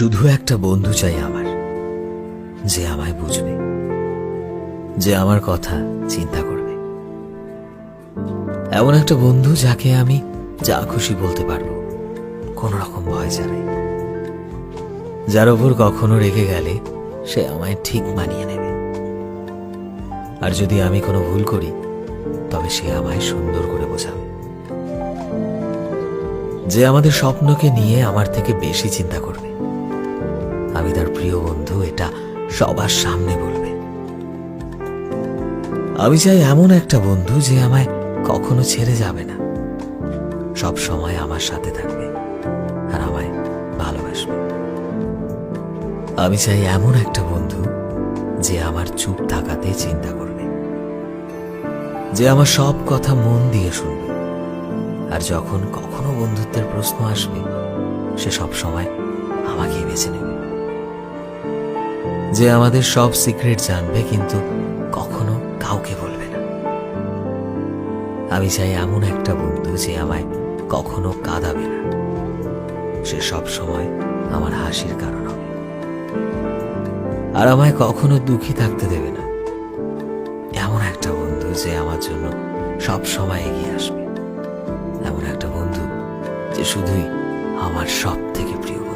শুধু একটা বন্ধু চাই আমার, যে আমায় বুঝবে, যে আমার কথা চিন্তা করবে। এমন একটা বন্ধু যাকে আমি যা খুশি বলতে পারব, কোন রকম ভয় ছাড়াই। যার ওপর কখনো রেগে গেলে সে আমায় ঠিক মানিয়ে নেবে। আর যদি আমি কোনো ভুল করি, তবে সে আমায় সুন্দর করে বোঝাবে। যে আমাদের স্বপ্নকে নিয়ে আমার থেকে বেশি চিন্তা করবে। আমি তার প্রিয় বন্ধু, এটা সবার সামনে বলবে। আমি চাই এমন একটা বন্ধু যে আমায় কখনো ছেড়ে যাবে না। সব সময় আমার সাথে থাকবে আর আমায় ভালোবাসবে। আমি চাই এমন একটা বন্ধু যে আমার চুপ থাকাতে চিন্তা করবে। যে আমার সব কথা মন দিয়ে শুনবে। আর যখন কখনো বন্ধুত্বের প্রশ্ন আসবে, সে সব সময় আমাকেই বেছে নেবে। যে আমাদের সব সিক্রেট জানবে, কিন্তু কখনো কাউকে বলবে না। আমি চাই এমন একটা বন্ধু যে আমায় কখনো কাঁদাবে না। সে সব সময় আমার হাসির কারণ হবে। আর আমায় কখনো দুঃখী থাকতে দেবে না। এমন একটা বন্ধু যে আমার জন্য সব সময় এগিয়ে আসবে। এমন একটা বন্ধু যে শুধুই আমার সব থেকে প্রিয়